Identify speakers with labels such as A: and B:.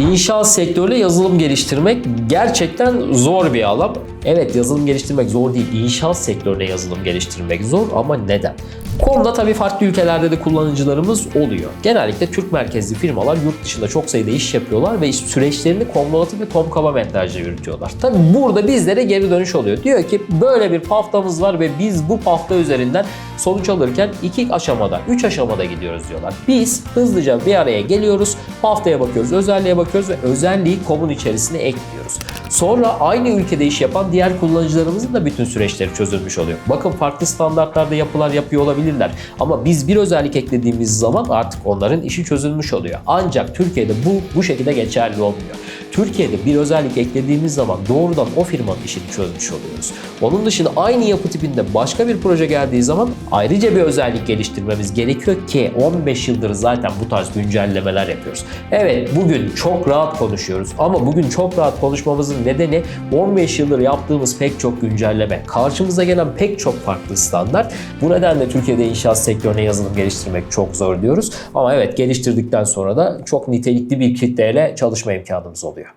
A: İnşaat sektörüyle yazılım geliştirmek gerçekten zor bir alan. Evet yazılım geliştirmek zor değil. İnşaat sektörüne yazılım geliştirmek zor ama neden? Konuda tabii farklı ülkelerde de kullanıcılarımız oluyor. Genellikle Türk merkezli firmalar yurt dışında çok sayıda iş yapıyorlar ve süreçlerini Komnolatı ve Tomkava mentajla yürütüyorlar. Tabii burada bizlere geri dönüş oluyor. Diyor ki böyle bir paftamız var ve biz bu pafta üzerinden sonuç alırken iki aşamada, üç aşamada gidiyoruz diyorlar. Biz hızlıca bir araya geliyoruz, haftaya bakıyoruz, özelliğe bakıyoruz ve özelliği komun içerisine ekliyoruz. Sonra aynı ülkede iş yapan diğer kullanıcılarımızın da bütün süreçleri çözülmüş oluyor. Bakın farklı standartlarda yapılar yapıyor olabilirler ama biz bir özellik eklediğimiz zaman artık onların işi çözülmüş oluyor. Ancak Türkiye'de bu bu şekilde geçerli olmuyor. Türkiye'de bir özellik eklediğimiz zaman doğrudan o firmanın işini çözmüş oluyoruz. Onun dışında aynı yapı tipinde başka bir proje geldiği zaman ayrıca bir özellik geliştirmemiz gerekiyor ki 15 yıldır zaten bu tarz güncellemeler yapıyoruz. Evet bugün çok rahat konuşuyoruz ama bugün çok rahat konuşmamızın nedeni 15 yıldır yaptığımız pek çok güncelleme, karşımıza gelen pek çok farklı standart. Bu nedenle Türkiye'de inşaat sektörüne yazılım geliştirmek çok zor diyoruz. Ama evet geliştirdikten sonra da çok nitelikli bir kitleyle çalışma imkanımız oluyor.